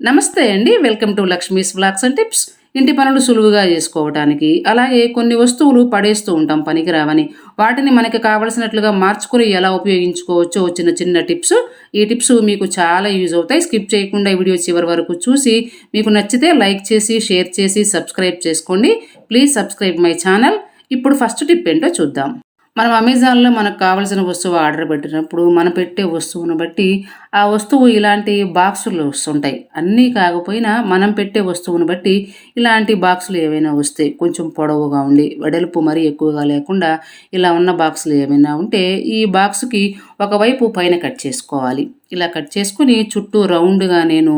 నమస్తే అండి. Welcome to Lakshmi's blogs and tips. ఇంటి పనులు సులువుగా చేసుకోవడానికి అలాగే కొన్ని వస్తువులు పడేస్తూ ఉంటాం పనికిరావని వాటిని మనకి కావలసినట్లుగా మార్చుకుని ఎలా ఉపయోగించుకోవచ్చో చిన్న చిన్న టిప్స్. ఈ టిప్స్ మీకు చాలా యూజ్ అవుతాయి. స్కిప్ చేయకుండా ఈ వీడియో చివరి వరకు చూసి మీకు నచ్చితే లైక్ చేసి షేర్ చేసి సబ్స్క్రైబ్ చేసుకోండి. Please subscribe my channel. ఇప్పుడు ఫస్ట్ టిప్ ఏంటో చూద్దాం. మనం అమెజాన్లో మనకు కావాల్సిన వస్తువు ఆర్డర్ పెట్టినప్పుడు మనం పెట్టే వస్తువును బట్టి ఆ వస్తువు ఇలాంటి బాక్సులు వస్తుంటాయి. అన్నీ కాకపోయినా మనం పెట్టే వస్తువును బట్టి ఇలాంటి బాక్సులు ఏవైనా వస్తాయి కొంచెం పొడవుగా ఉండి వెడల్పు మరీ ఎక్కువగా లేకుండా ఇలా ఉన్న బాక్సులు ఏమైనా ఉంటే ఈ బాక్స్కి ఒకవైపు పైన కట్ చేసుకోవాలి. ఇలా కట్ చేసుకుని చుట్టూ రౌండ్గా నేను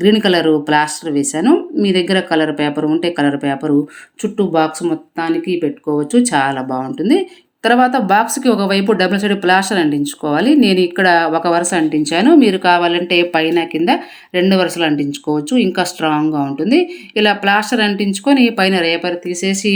గ్రీన్ కలర్ ప్లాస్టర్ వేశాను. మీ దగ్గర కలర్ పేపర్ ఉంటే కలర్ పేపరు చుట్టూ బాక్స్ మొత్తానికి పెట్టుకోవచ్చు. చాలా బాగుంటుంది. తర్వాత బాక్స్కి ఒకవైపు డబుల్ సైడ్ ప్లాస్టర్ అంటించుకోవాలి. నేను ఇక్కడ ఒక వరుస అంటించాను. మీరు కావాలంటే పైన కింద రెండు వరుసలు అంటించుకోవచ్చు. ఇంకా స్ట్రాంగ్గా ఉంటుంది. ఇలా ప్లాస్టర్ అంటించుకొని పైన రేపర్ తీసేసి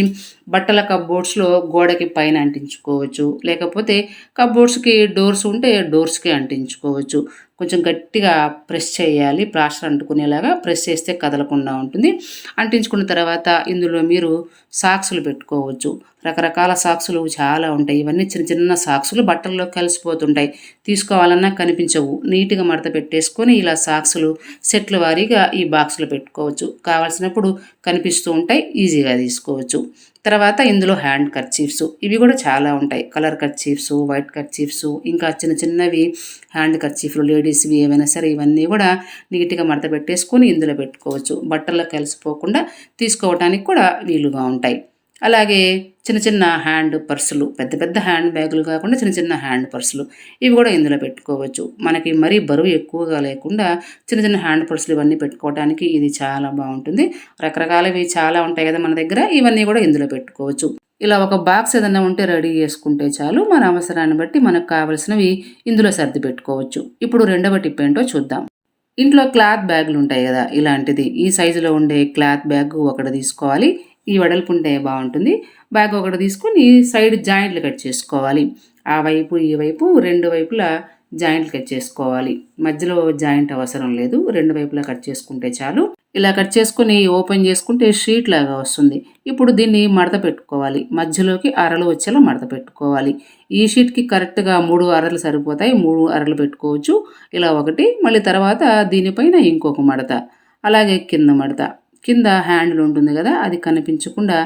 బట్టల కబ్బోర్డ్స్లో గోడకి పైన అంటించుకోవచ్చు. లేకపోతే కబ్బోర్డ్స్కి డోర్స్ ఉంటే డోర్స్కి అంటించుకోవచ్చు. కొంచెం గట్టిగా ప్రెస్ చేయాలి. ప్లాస్టర్ అంటుకునేలాగా ప్రెస్ చేస్తే కదలకుండా ఉంటుంది. అంటించుకున్న తర్వాత ఇందులో మీరు సాక్సులు పెట్టుకోవచ్చు. రకరకాల సాక్సులు చాలా ఉంటాయి. ఇవన్నీ చిన్న చిన్న సాక్సులు బట్టల్లో కలిసిపోతుంటాయి. తీసుకోవాలన్నా కనిపించవు. నీట్గా మడత పెట్టేసుకొని ఇలా సాక్సులు సెట్ల వారీగా ఈ బాక్సులు పెట్టుకోవచ్చు. కావాల్సినప్పుడు కనిపిస్తూ ఉంటాయి. ఈజీగా తీసుకోవచ్చు. తర్వాత ఇందులో హ్యాండ్ కర్చీఫ్స్. ఇవి కూడా చాలా ఉంటాయి. కలర్ కర్చీఫ్స్ వైట్ కర్చీఫ్స్ ఇంకా చిన్న చిన్నవి హ్యాండ్ కర్చీఫ్లు లేడీస్వి ఏమైనా సరే ఇవన్నీ కూడా నీట్గా మడత పెట్టేసుకొని ఇందులో పెట్టుకోవచ్చు. బట్టల్లో కలిసిపోకుండా తీసుకోవడానికి కూడా వీలుగా ఉంటాయి. అలాగే చిన్న చిన్న హ్యాండ్ పర్సులు పెద్ద పెద్ద హ్యాండ్ బ్యాగులు కాకుండా చిన్న చిన్న హ్యాండ్ పర్సులు. ఇవి కూడా ఇందులో పెట్టుకోవచ్చు. మనకి మరీ బరువు ఎక్కువగా లేకుండా చిన్న చిన్న హ్యాండ్ పర్సులు ఇవన్నీ పెట్టుకోవడానికి ఇది చాలా బాగుంటుంది. రకరకాలవి చాలా ఉంటాయి కదా మన దగ్గర. ఇవన్నీ కూడా ఇందులో పెట్టుకోవచ్చు. ఇలా ఒక బాక్స్ ఏదైనా ఉంటే రెడీ చేసుకుంటే చాలు. మన అవసరాన్ని బట్టి మనకు కావలసినవి ఇందులో సర్ది పెట్టుకోవచ్చు. ఇప్పుడు రెండవ టిప్ ఏంటో చూద్దాం. ఇంట్లో క్లాత్ బ్యాగులు ఉంటాయి కదా ఇలాంటిది. ఈ సైజులో ఉండే క్లాత్ బ్యాగ్ ఒకటి తీసుకోవాలి. ఈ వెడల్పు ఉంటే బాగుంటుంది. బ్యాగ్ ఒకటి తీసుకుని సైడ్ జాయింట్లు కట్ చేసుకోవాలి. ఆ వైపు ఈ వైపు రెండు వైపులా జాయింట్లు కట్ చేసుకోవాలి. మధ్యలో జాయింట్ అవసరం లేదు. రెండు వైపులా కట్ చేసుకుంటే చాలు. ఇలా కట్ చేసుకుని ఓపెన్ చేసుకుంటే షీట్ లాగా వస్తుంది. ఇప్పుడు దీన్ని మడత పెట్టుకోవాలి. మధ్యలోకి అరలు వచ్చేలా మడత పెట్టుకోవాలి. ఈ షీట్కి కరెక్ట్గా మూడు అరలు సరిపోతాయి. మూడు అరలు పెట్టుకోవచ్చు. ఇలా ఒకటి. మళ్ళీ తర్వాత దీనిపైన ఇంకొక మడత. అలాగే కింద మడత. కింద హ్యాండిల్ ఉంటుంది కదా అది కనిపించకుండా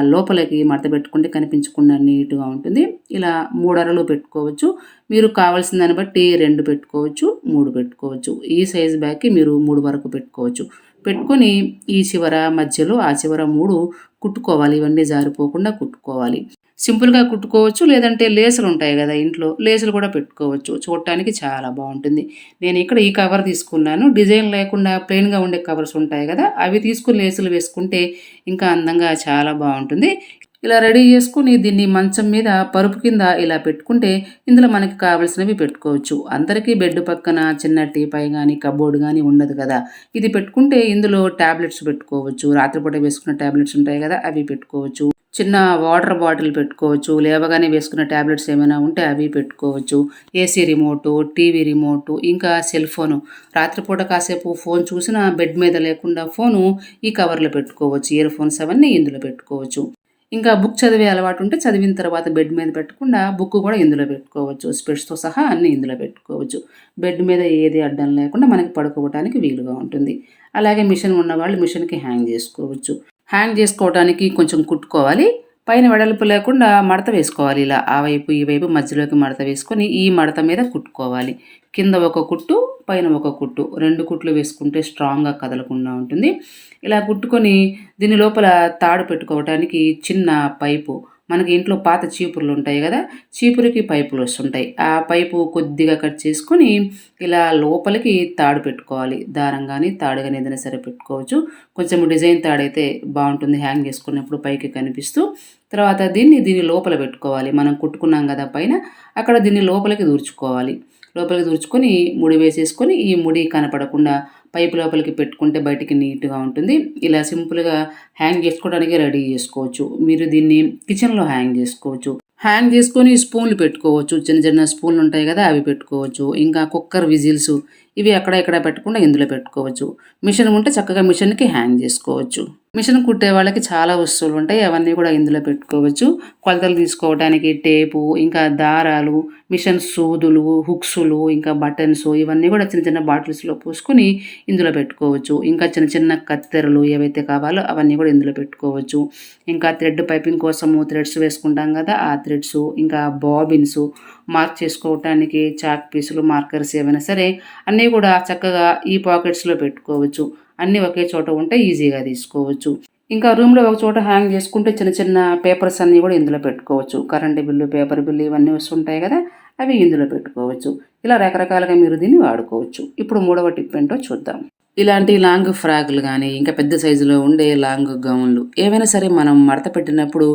లోపలికి మడత పెట్టుకుంటే కనిపించకుండా నీట్గా ఉంటుంది. ఇలా మూడు అరలు పెట్టుకోవచ్చు. మీరు కావాల్సిన దాన్ని బట్టి రెండు పెట్టుకోవచ్చు మూడు పెట్టుకోవచ్చు. ఈ సైజ్ బ్యాగ్కి మీరు మూడు వరకు పెట్టుకోవచ్చు. పెట్టుకొని ఈ చివర మధ్యలో ఆ చివర మూడు కుట్టుకోవాలి ఇవన్నీ జారిపోకుండా కుట్టుకోవాలి. సింపుల్గా కుట్టుకోవచ్చు లేదంటే లేసులు ఉంటాయి కదా ఇంట్లో లేసులు కూడా పెట్టుకోవచ్చు. చూడటానికి చాలా బాగుంటుంది. నేను ఇక్కడ ఈ కవర్ తీసుకున్నాను. డిజైన్ లేకుండా ప్లెయిన్గా ఉండే కవర్స్ ఉంటాయి కదా అవి తీసుకుని లేసులు వేసుకుంటే ఇంకా అందంగా చాలా బాగుంటుంది. ఇలా రెడీ చేసుకుని దీన్ని మంచం మీద పరుపు కింద ఇలా పెట్టుకుంటే ఇందులో మనకి కావలసినవి పెట్టుకోవచ్చు. అందరికీ బెడ్ పక్కన చిన్న టీపై కానీ కబోర్డ్ కానీ ఉండదు కదా. ఇది పెట్టుకుంటే ఇందులో ట్యాబ్లెట్స్ పెట్టుకోవచ్చు. రాత్రిపూట వేసుకున్న ట్యాబ్లెట్స్ ఉంటాయి కదా అవి పెట్టుకోవచ్చు. చిన్న వాటర్ బాటిల్ పెట్టుకోవచ్చు. లేవగానే వేసుకున్న ట్యాబ్లెట్స్ ఏమైనా ఉంటే అవి పెట్టుకోవచ్చు. ఏసీ రిమోటు టీవీ రిమోటు ఇంకా సెల్ ఫోను. రాత్రిపూట కాసేపు ఫోన్ చూసినా బెడ్ మీద లేకుండా ఫోను ఈ కవర్లో పెట్టుకోవచ్చు. ఇయర్ ఫోన్స్ అవన్నీ ఇందులో పెట్టుకోవచ్చు. ఇంకా బుక్ చదివే అలవాటు ఉంటే చదివిన తర్వాత బెడ్ మీద పెట్టకుండా బుక్ కూడా ఇందులో పెట్టుకోవచ్చు. స్పెట్స్తో సహా అన్నీ ఇందులో పెట్టుకోవచ్చు. బెడ్ మీద ఏది అడ్డం లేకుండా మనకి పడుకోవడానికి వీలుగా ఉంటుంది. అలాగే మిషన్ ఉన్నవాళ్ళు మిషన్కి హ్యాంగ్ చేసుకోవచ్చు. హ్యాంగ్ చేసుకోవడానికి కొంచెం కుట్టుకోవాలి. పైన వెడల్పు లేకుండా మడత వేసుకోవాలి. ఇలా ఆ వైపు ఈ వైపు మధ్యలోకి మడత వేసుకొని ఈ మడత మీద కుట్టుకోవాలి. కింద ఒక కుట్టు పైన ఒక కుట్టు. రెండు కుట్లు వేసుకుంటే స్ట్రాంగ్గా కదలకుండా ఉంటుంది. ఇలా కుట్టుకొని దీని లోపల తాడు పెట్టుకోవడానికి చిన్న పైపు. మనకి ఇంట్లో పాత చీపురులు ఉంటాయి కదా చీపురికి పైపులు వస్తుంటాయి. ఆ పైపు కొద్దిగా కట్ చేసుకొని ఇలా లోపలికి తాడు పెట్టుకోవాలి. దారం కానీ తాడు కానీ ఏదైనా సరే పెట్టుకోవచ్చు. కొంచెం డిజైన్ తాడైతే బాగుంటుంది హ్యాంగ్ చేసుకున్నప్పుడు పైకి కనిపిస్తూ. తర్వాత దీన్ని దీని లోపల పెట్టుకోవాలి. మనం కుట్టుకున్నాం కదా పైన అక్కడ దీన్ని లోపలికి దూర్చుకోవాలి. లోపలికి తుడుచుకొని ముడి వేసేసుకొని ఈ ముడి కనపడకుండా పైపు లోపలికి పెట్టుకుంటే బయటికి నీట్గా ఉంటుంది. ఇలా సింపుల్గా హ్యాంగ్ చేసుకోవడానికి రెడీ చేసుకోవచ్చు. మీరు దీన్ని కిచెన్లో హ్యాంగ్ చేసుకోవచ్చు. హ్యాంగ్ చేసుకొని స్పూన్లు పెట్టుకోవచ్చు. చిన్న చిన్న స్పూన్లు ఉంటాయి కదా అవి పెట్టుకోవచ్చు. ఇంకా కుక్కర్ విజిల్స్ ఇవి అక్కడ ఇక్కడ పెట్టకుండా ఇందులో పెట్టుకోవచ్చు. మిషన్ ఉంటే చక్కగా మిషన్కి హ్యాంగ్ చేసుకోవచ్చు. మిషన్ కుట్టే వాళ్ళకి చాలా వస్తువులు ఉంటాయి అవన్నీ కూడా ఇందులో పెట్టుకోవచ్చు. కొలతలు తీసుకోవడానికి టేపు ఇంకా దారాలు మిషన్ సూదులు హుక్స్లు ఇంకా బటన్స్ ఇవన్నీ కూడా చిన్న చిన్న బాటిల్స్లో పోసుకొని ఇందులో పెట్టుకోవచ్చు. ఇంకా చిన్న చిన్న కత్తెరలు ఏవైతే కావాలో అవన్నీ కూడా ఇందులో పెట్టుకోవచ్చు. ఇంకా థ్రెడ్ పైపింగ్ కోసము థ్రెడ్స్ వేసుకుంటాం కదా ఆ థ్రెడ్స్ ఇంకా బాబిన్స్ మార్క్ చేసుకోవటానికి చాక్ పీసులు మార్కర్స్ ఏవైనా సరే అన్నీ కూడా చక్కగా ఈ పాకెట్స్లో పెట్టుకోవచ్చు. అన్నీ ఒకే చోట ఉంటే ఈజీగా తీసుకోవచ్చు. ఇంకా రూమ్లో ఒక చోట హ్యాంగ్ చేసుకుంటే చిన్న చిన్న పేపర్స్ అన్నీ కూడా ఇందులో పెట్టుకోవచ్చు. కరెంటు బిల్లు పేపర్ బిల్లు ఇవన్నీ వస్తుంటాయి కదా అవి ఇందులో పెట్టుకోవచ్చు. ఇలా రకరకాలుగా మీరు దీన్ని వాడుకోవచ్చు. ఇప్పుడు మూడవ టిప్ ఏంటో చూద్దాం. ఇలాంటి లాంగ్ ఫ్రాక్లు కానీ ఇంకా పెద్ద సైజులో ఉండే లాంగ్ గౌన్లు ఏవైనా సరే మనం మడత పెట్టినప్పుడు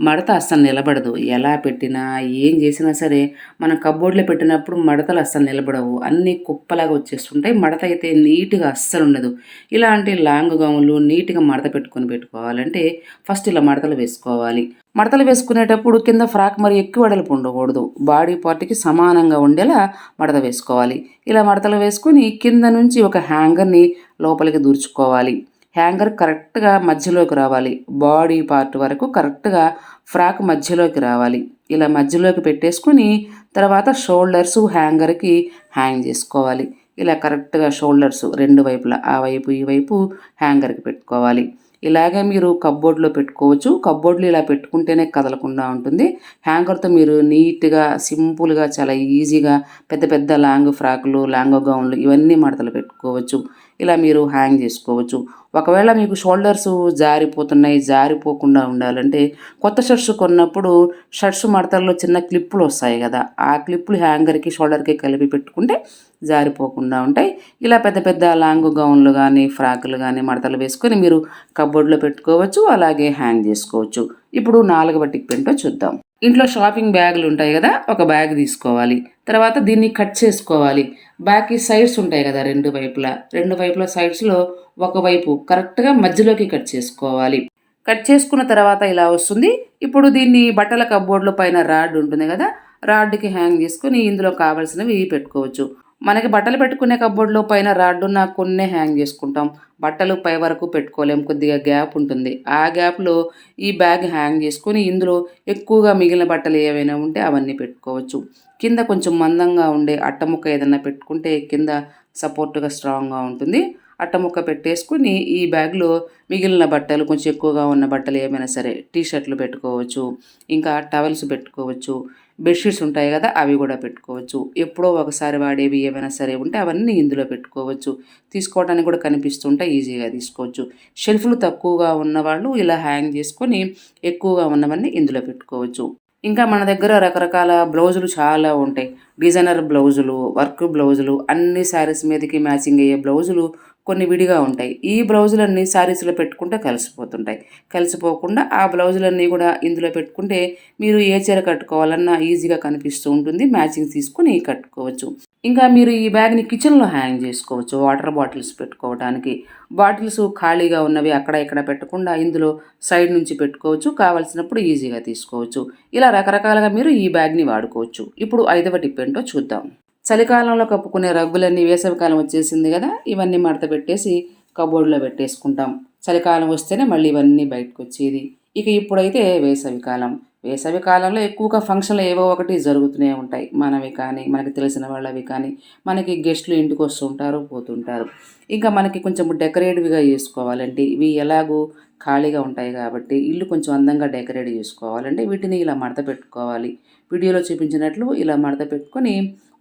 మడత అస్సలు నిలబడదు. ఎలా పెట్టినా ఏం చేసినా సరే మనం కబ్బోర్డ్లో పెట్టినప్పుడు మడతలు అస్సలు నిలబడవు. అన్నీ కుప్పలాగా వచ్చేస్తుంటాయి. మడత అయితే నీట్గా అస్సలు ఉండదు. ఇలాంటి లాంగ్ గౌన్లు నీట్గా మడత పెట్టుకొని పెట్టుకోవాలంటే ఫస్ట్ ఇలా మడతలు వేసుకోవాలి. మడతలు వేసుకునేటప్పుడు కింద ఫ్రాక్ మరి ఎక్కువ వెడల్పు ఉండకూడదు. బాడీ పార్ట్కి సమానంగా ఉండేలా మడత వేసుకోవాలి. ఇలా మడతలు వేసుకొని కింద నుంచి ఒక హ్యాంగర్ని లోపలికి దూర్చుకోవాలి. హ్యాంగర్ కరెక్ట్గా మధ్యలోకి రావాలి. బాడీ పార్ట్ వరకు కరెక్ట్గా ఫ్రాక్ మధ్యలోకి రావాలి. ఇలా మధ్యలోకి పెట్టేసుకుని తర్వాత షోల్డర్స్ హ్యాంగర్కి హ్యాంగ్ చేసుకోవాలి. ఇలా కరెక్ట్గా షోల్డర్స్ రెండు వైపులా ఆ వైపు ఈ వైపు హ్యాంగర్కి పెట్టుకోవాలి. ఇలాగే మీరు కబ్బోర్డ్లో పెట్టుకోవచ్చు. కబ్బోర్డ్లో ఇలా పెట్టుకుంటేనే కదలకుండా ఉంటుంది. హ్యాంగర్తో మీరు నీట్గా సింపుల్గా చాలా ఈజీగా పెద్ద పెద్ద లాంగ్ ఫ్రాకులు లాంగ్ గౌన్లు ఇవన్నీ మడతలు పెట్టుకోవచ్చు. ఇలా మీరు హ్యాంగ్ చేసుకోవచ్చు. ఒకవేళ మీకు షోల్డర్స్ జారిపోతున్నాయి జారిపోకుండా ఉండాలంటే కొత్త షర్ట్స్ కొన్నప్పుడు షర్ట్స్ మడతల్లో చిన్న క్లిప్పులు వస్తాయి కదా. ఆ క్లిప్పులు హ్యాంగర్కి షోల్డర్కి కలిపి పెట్టుకుంటే జారిపోకుండా ఉంటాయి. ఇలా పెద్ద పెద్ద లాంగ్ గౌన్లు కానీ ఫ్రాకులు కానీ మడతలు వేసుకొని మీరు కబోర్డ్లో పెట్టుకోవచ్చు అలాగే హ్యాంగ్ చేసుకోవచ్చు. ఇప్పుడు నాలుగవ టిప్ ఏంటో చూద్దాం. ఇంట్లో షాపింగ్ బ్యాగులు ఉంటాయి కదా ఒక బ్యాగ్ తీసుకోవాలి. తర్వాత దీన్ని కట్ చేసుకోవాలి. బ్యాగ్కి సైడ్స్ ఉంటాయి కదా రెండు వైపులా. రెండు వైపుల సైడ్స్లో ఒకవైపు కరెక్ట్గా మధ్యలోకి కట్ చేసుకోవాలి. కట్ చేసుకున్న తర్వాత ఇలా వస్తుంది. ఇప్పుడు దీన్ని బట్టల కబ్బోర్డ్ల పైన రాడ్ ఉంటుంది కదా రాడ్కి హ్యాంగ్ చేసుకుని ఇందులో కావాల్సినవి పెట్టుకోవచ్చు. మనకి బట్టలు పెట్టుకునే కబ్బోర్డ్లో పైన రాడ్డున్న కొన్నే హ్యాంగ్ చేసుకుంటాం. బట్టలు పై వరకు పెట్టుకోలేం కొద్దిగా గ్యాప్ ఉంటుంది. ఆ గ్యాప్లో ఈ బ్యాగ్ హ్యాంగ్ చేసుకుని ఇందులో ఎక్కువగా మిగిలిన బట్టలు ఏవైనా ఉంటే అవన్నీ పెట్టుకోవచ్చు. కింద కొంచెం మందంగా ఉండే అట్టముక్క ఏదైనా పెట్టుకుంటే కింద సపోర్ట్గా స్ట్రాంగ్గా ఉంటుంది. అట్టముక్క పెట్టేసుకుని ఈ బ్యాగ్లో మిగిలిన బట్టలు కొంచెం ఎక్కువగా ఉన్న బట్టలు ఏమైనా సరే టీ షర్ట్లు పెట్టుకోవచ్చు. ఇంకా టవల్స్ పెట్టుకోవచ్చు. బెడ్షీట్స్ ఉంటాయి కదా అవి కూడా పెట్టుకోవచ్చు. ఎప్పుడో ఒకసారి వాడేవి ఏమైనా సరే ఉంటే అవన్నీ ఇందులో పెట్టుకోవచ్చు. తీసుకోవడానికి కూడా కనిపిస్తుంటే ఈజీగా తీసుకోవచ్చు. షెల్ఫ్లు తక్కువగా ఉన్నవాళ్ళు ఇలా హ్యాంగ్ చేసుకొని ఎక్కువగా ఉన్నవన్నీ ఇందులో పెట్టుకోవచ్చు. ఇంకా మన దగ్గర రకరకాల బ్లౌజులు చాలా ఉంటాయి. డిజైనర్ బ్లౌజులు వర్క్ బ్లౌజులు అన్ని శారీస్ మీదకి మ్యాచింగ్ అయ్యే బ్లౌజులు కొన్ని విడిగా ఉంటాయి. ఈ బ్లౌజులన్నీ శారీస్లో పెట్టుకుంటే కలిసిపోతుంటాయి. కలిసిపోకుండా ఆ బ్లౌజులన్నీ కూడా ఇందులో పెట్టుకుంటే మీరు ఏ చీర కట్టుకోవాలన్నా ఈజీగా కనిపిస్తూ ఉంటుంది. మ్యాచింగ్ తీసుకుని కట్టుకోవచ్చు. ఇంకా మీరు ఈ బ్యాగ్ని కిచెన్లో హ్యాంగ్ చేసుకోవచ్చు. వాటర్ బాటిల్స్ పెట్టుకోవడానికి బాటిల్స్ ఖాళీగా ఉన్నవి అక్కడ ఇక్కడ పెట్టకుండా ఇందులో సైడ్ నుంచి పెట్టుకోవచ్చు. కావలసినప్పుడు ఈజీగా తీసుకోవచ్చు. ఇలా రకరకాలుగా మీరు ఈ బ్యాగ్ని వాడుకోవచ్చు. ఇప్పుడు ఐదవ టిప్ ఏంటో చూద్దాం. చలికాలంలో కప్పుకునే రగ్గులన్నీ వేసవికాలం వచ్చేసింది కదా. ఇవన్నీ మడత పెట్టేసి కబోర్డ్లో పెట్టేసుకుంటాం. చలికాలం వస్తేనే మళ్ళీ ఇవన్నీ బయటకు వచ్చేది ఇక ఇప్పుడైతే వేసవికాలం. వేసవి కాలంలో ఎక్కువగా ఫంక్షన్లు ఏవో ఒకటి జరుగుతూనే ఉంటాయి. మనవి కానీ మనకి తెలిసిన వాళ్ళవి కానీ మనకి గెస్ట్లు ఇంటికి వస్తుంటారు పోతుంటారు. ఇంకా మనకి కొంచెం డెకరేటివ్గా చేసుకోవాలంటే ఇవి ఎలాగూ ఖాళీగా ఉంటాయి కాబట్టి ఇల్లు కొంచెం అందంగా డెకరేట్ చేసుకోవాలంటే వీటిని ఇలా మడత పెట్టుకోవాలి. వీడియోలో చూపించినట్లు ఇలా మడత పెట్టుకొని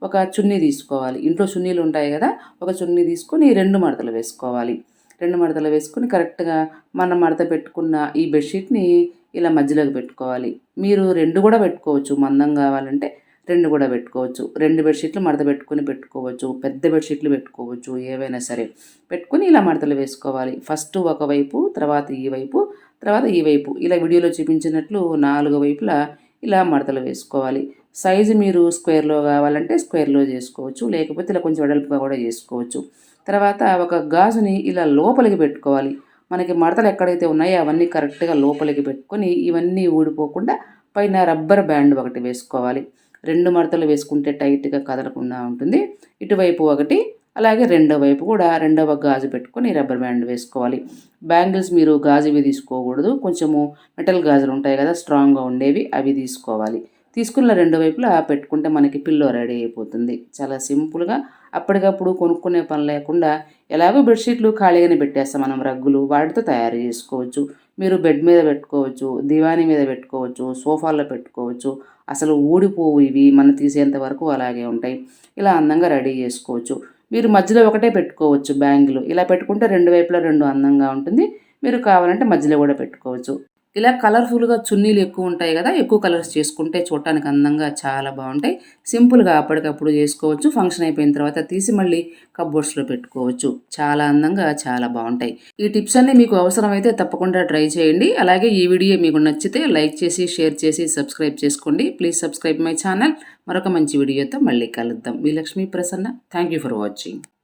ఒక చున్నీ తీసుకోవాలి. ఇంట్లో చున్నీలు ఉంటాయి కదా ఒక చున్నీ తీసుకొని రెండు మడతలు వేసుకోవాలి. రెండు మడతలు వేసుకొని కరెక్ట్గా మనం మడత పెట్టుకున్న ఈ బెడ్షీట్ని ఇలా మధ్యలోకి పెట్టుకోవాలి. మీరు రెండు కూడా పెట్టుకోవచ్చు. మందం కావాలంటే రెండు కూడా పెట్టుకోవచ్చు. రెండు బెడ్షీట్లు మడత పెట్టుకుని పెట్టుకోవచ్చు. పెద్ద బెడ్షీట్లు పెట్టుకోవచ్చు. ఏవైనా సరే పెట్టుకుని ఇలా మడతలు వేసుకోవాలి. ఫస్ట్ ఒకవైపు తర్వాత ఈ వైపు తర్వాత ఈ వైపు. ఇలా వీడియోలో చూపించినట్లు నాలుగు వైపులా ఇలా మడతలు వేసుకోవాలి. సైజు మీరు స్క్వేర్లో కావాలంటే స్క్వేర్లో చేసుకోవచ్చు. లేకపోతే ఇలా కొంచెం వెడల్పుగా కూడా చేసుకోవచ్చు. తర్వాత ఒక గాజుని ఇలా లోపలికి పెట్టుకోవాలి. మనకి మడతలు ఎక్కడైతే ఉన్నాయో అవన్నీ కరెక్ట్గా లోపలికి పెట్టుకొని ఇవన్నీ ఊడిపోకుండా పైన రబ్బర్ బ్యాండ్ ఒకటి వేసుకోవాలి. రెండు మడతలు వేసుకుంటే టైట్గా కదలకుండా ఉంటుంది. ఇటువైపు ఒకటి అలాగే రెండో వైపు కూడా రెండవ గాజు పెట్టుకొని రబ్బర్ బ్యాండ్ వేసుకోవాలి. బ్యాంగిల్స్ మీరు గాజువి తీసుకోకూడదు. కొంచెము మెటల్ గాజులు ఉంటాయి కదా స్ట్రాంగ్గా ఉండేవి అవి తీసుకోవాలి. తీసుకున్న రెండు వైపులా పెట్టుకుంటే మనకి పిల్లో రెడీ అయిపోతుంది. చాలా సింపుల్గా అప్పటికప్పుడు కొనుక్కునే పని లేకుండా ఎలాగో బెడ్షీట్లు ఖాళీగానే పెట్టేస్తాం మనం రగ్గులు వాటితో తయారు చేసుకోవచ్చు. మీరు బెడ్ మీద పెట్టుకోవచ్చు దివానీ మీద పెట్టుకోవచ్చు సోఫాల్లో పెట్టుకోవచ్చు. అసలు ఊడిపోవు ఇవి మనం తీసేంత వరకు అలాగే ఉంటాయి. ఇలా అందంగా రెడీ చేసుకోవచ్చు. మీరు మధ్యలో ఒకటే పెట్టుకోవచ్చు బ్యాంగిలు. ఇలా పెట్టుకుంటే రెండు వైపులా రెండు అందంగా ఉంటుంది. మీరు కావాలంటే మధ్యలో కూడా పెట్టుకోవచ్చు. ఇలా కలర్ఫుల్గా చున్నీలు ఎక్కువ ఉంటాయి కదా ఎక్కువ కలర్స్ చేసుకుంటే చూడటానికి అందంగా చాలా బాగుంటాయి. సింపుల్గా అప్పటికప్పుడు చేసుకోవచ్చు ఫంక్షన్ అయిపోయిన తర్వాత తీసి మళ్ళీ కబ్బోర్డ్స్లో పెట్టుకోవచ్చు. చాలా అందంగా చాలా బాగుంటాయి. ఈ టిప్స్ అన్ని మీకు అవసరమైతే తప్పకుండా ట్రై చేయండి. అలాగే ఈ వీడియో మీకు నచ్చితే లైక్ చేసి షేర్ చేసి సబ్స్క్రైబ్ చేసుకోండి. ప్లీజ్ సబ్స్క్రైబ్ మై ఛానల్ మరొక మంచి వీడియోతో మళ్ళీ కలుద్దాం. మీ Lakshmi Prasanna. Thank you for watching